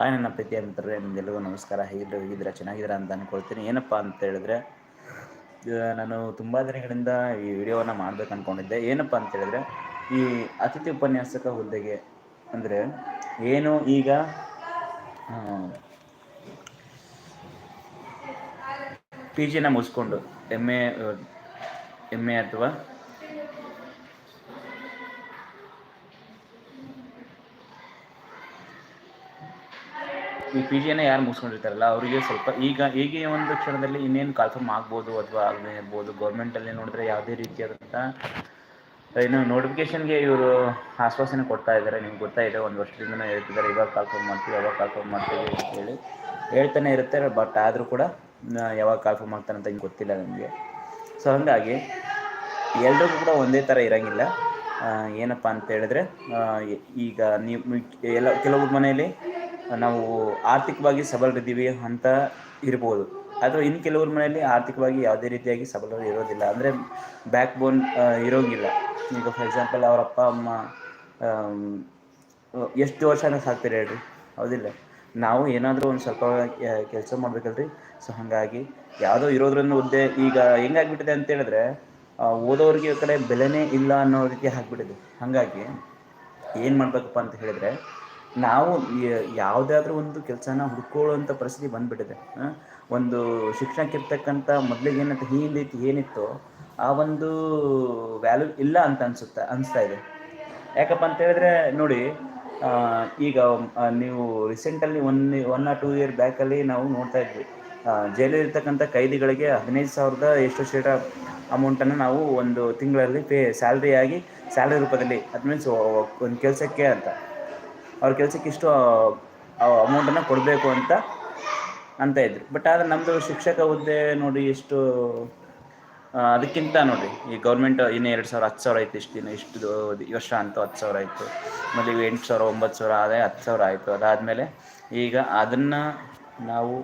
Hi ನನ್ನ ಪ್ರೀತಿಯ ಮಿತ್ರರೇ ನಿಮಗೆಲ್ಲರಿಗೂ ನಮಸ್ಕಾರ. ಹೇಗಿದ್ರೆ, ಹೇಗಿದ್ದೀರಾ, ಚೆನ್ನಾಗಿದ್ದೀರಾ ಅಂತ ಅಂದ್ಕೊಳ್ತೀನಿ ಏನಪ್ಪ ಅಂತ ಹೇಳಿದ್ರೆ ನಾನು ತುಂಬ ದಿನಗಳಿಂದ ಈ ವಿಡಿಯೋವನ್ನು ಮಾಡ್ಬೇಕು ಅಂದ್ಕೊಂಡಿದ್ದೆ ಏನಪ್ಪ ಅಂತ ಹೇಳಿದ್ರೆ, ಈ ಅತಿಥಿ ಉಪನ್ಯಾಸಕ ಹುದ್ದೆಗೆ ಅಂದರೆ ಏನು ಈಗ ಪಿ ಜಿನ ಮುಗಿಸ್ಕೊಂಡು ಎಂ ಎ ಎಂ ಎ ಅಥವಾ ಈ ಪಿ ಜಿಯನ್ನು ಯಾರು ಮುಗಿಸ್ಕೊಂಡಿರ್ತಾರಲ್ಲ, ಅವರಿಗೆ ಸ್ವಲ್ಪ ಈಗ ಈಗ ಒಂದು ಕ್ಷಣದಲ್ಲಿ ಇನ್ನೇನು ಕನ್ಫರ್ಮ್ ಆಗ್ಬೋದು ಅಥವಾ ಆಗದೇ ಇರ್ಬೋದು ಗೌರ್ಮೆಂಟಲ್ಲಿ ನೋಡಿದ್ರೆ ಯಾವುದೇ ರೀತಿಯಾದಂಥ, ಇನ್ನು ನೋಟಿಫಿಕೇಶನ್ಗೆ ಇವರು ಆಶ್ವಾಸನೆ ಕೊಡ್ತಾ ಇದ್ದಾರೆ. ನಿಮ್ಗೆ ಗೊತ್ತಾಯಿದೆ ಒಂದು ವರ್ಷದಿಂದನೇ ಹೇಳ್ತಿದ್ದಾರೆ, ಇವಾಗ ಕಾಲ್ಫರ್ಮ್ ಮಾಡ್ತೀವಿ ಯಾವಾಗ ಕಾಲ್ಫರ್ಮ್ ಮಾಡ್ತೀವಿ ಅಂತ ಹೇಳಿ ಹೇಳ್ತಾನೆ ಇರುತ್ತೆ ಬಟ್ ಆದರೂ ಕೂಡ ಯಾವಾಗ ಕಾಲ್ಫರ್ಮ್ ಮಾಡ್ತಾರೆ ಅಂತ ಹಿಂಗೆ ಗೊತ್ತಿಲ್ಲ ನನಗೆ ಸೊ ಹಾಗಾಗಿ ಎಲ್ರಿಗೂ ಕೂಡ ಒಂದೇ ಥರ ಇರೋಂಗಿಲ್ಲ. ಏನಪ್ಪ ಅಂತ ಹೇಳಿದ್ರೆ ಈಗ ನೀವು, ಎಲ್ಲ, ಕೆಲವ್ರ ಮನೆಯಲ್ಲಿ ನಾವು ಆರ್ಥಿಕವಾಗಿ ಸಬಲರಿದ್ದೀವಿ ಅಂತ ಇರ್ಬೋದು. ಆದರೆ ಇನ್ನು ಕೆಲವ್ರ ಮನೆಯಲ್ಲಿ ಆರ್ಥಿಕವಾಗಿ ಯಾವುದೇ ರೀತಿಯಾಗಿ ಸಬಲರು ಇರೋದಿಲ್ಲ. ಅಂದರೆ ಬ್ಯಾಕ್ ಬೋನ್ ಇರೋಂಗಿಲ್ಲ. ಈಗ ಫಾರ್ ಎಕ್ಸಾಂಪಲ್ ಅವ್ರ ಅಪ್ಪ, ಅಮ್ಮ ಎಷ್ಟು ವರ್ಷನ ಸಾಕ್ತೀರಿ ಹೇಳ್ರಿ? ಹೌದಿಲ್ಲ. ನಾವು ಏನಾದರೂ ಒಂದು ಸ್ವಲ್ಪ ಕೆಲಸ ಮಾಡ್ಬೇಕಲ್ರಿ. ಸೊ ಹಾಗಾಗಿ ಯಾವುದೋ ಇರೋದ್ರನ್ನು ಹುದ್ದೆ ಈಗ ಹೆಂಗಾಗ್ಬಿಟ್ಟಿದೆ ಅಂತ ಹೇಳಿದ್ರೆ ಓದೋರಿಗೆ ಕಡೆ ಬೆಲೆನೇ ಇಲ್ಲ ಅನ್ನೋ ರೀತಿ ಆಗ್ಬಿಟ್ಟಿದೆ. ಹಾಗಾಗಿ ಏನು ಮಾಡಬೇಕಪ್ಪ ಅಂತ ಹೇಳಿದ್ರೆ ನಾವು ಯಾವುದಾದ್ರೂ ಒಂದು ಕೆಲಸನ ಹುಡ್ಕೊಳ್ಳುವಂಥ ಪರಿಸ್ಥಿತಿ ಬಂದ್ಬಿಟ್ಟಿದೆ. ಒಂದು ಶಿಕ್ಷಣಕ್ಕಿರ್ತಕ್ಕಂಥ ಮೊದಲಿಗೆ ಏನಂತ ಹಿಂದಿತ್ತು ಏನಿತ್ತು ಆ ಒಂದು ವ್ಯಾಲ್ಯೂ ಇಲ್ಲ ಅಂತ ಅನಿಸುತ್ತೆ ಅನಿಸ್ತಾ ಇದೆ. ಯಾಕಪ್ಪ ಅಂತ ಹೇಳಿದ್ರೆ ನೋಡಿ ಈಗ ನೀವು ರೀಸೆಂಟಲ್ಲಿ one one or two year ಬ್ಯಾಕಲ್ಲಿ ನಾವು ನೋಡ್ತಾ ಇದ್ವಿ. ಜೈಲಲ್ಲಿರ್ತಕ್ಕಂಥ ಕೈದಿಗಳಿಗೆ ಹದಿನೈದು ಸಾವಿರದ ಎಷ್ಟು ಶೇಟ ಅಮೌಂಟನ್ನು ನಾವು ಒಂದು ತಿಂಗಳಲ್ಲಿ ಪೇ ಸ್ಯಾಲ್ರಿ ಆಗಿ ಸ್ಯಾಲ್ರಿ ರೂಪದಲ್ಲಿ ಅದ್ ಮೀನ್ಸ್ ಒಂದು ಕೆಲಸಕ್ಕೆ ಅಂತ. ಅವ್ರ ಕೆಲಸಕ್ಕೆ ಇಷ್ಟು ಅಮೌಂಟನ್ನು ಕೊಡಬೇಕು ಅಂತ ಅಂತ ಇದ್ರು. ಬಟ್ ಆದರೆ ನಮ್ಮದು ಶಿಕ್ಷಕ ಹುದ್ದೆ ನೋಡಿ ಎಷ್ಟು ಅದಕ್ಕಿಂತ ನೋಡಿ, ಈ ಗೌರ್ಮೆಂಟ್ ಇನ್ನು ಎರಡು ಸಾವಿರ, ಹತ್ತು ಸಾವಿರ ಆಯಿತು ಇಷ್ಟು ದಿನ, ಇಷ್ಟು ವರ್ಷ ಅಂತ ಹತ್ತು ಸಾವಿರ ಆಯಿತು. ಮತ್ತು ಎಂಟು ಸಾವಿರ, ಒಂಬತ್ತು ಸಾವಿರ ಆದರೆ ಹತ್ತು ಸಾವಿರ ಆಯಿತು. ಅದಾದಮೇಲೆ ಈಗ ಅದನ್ನು ನಾವು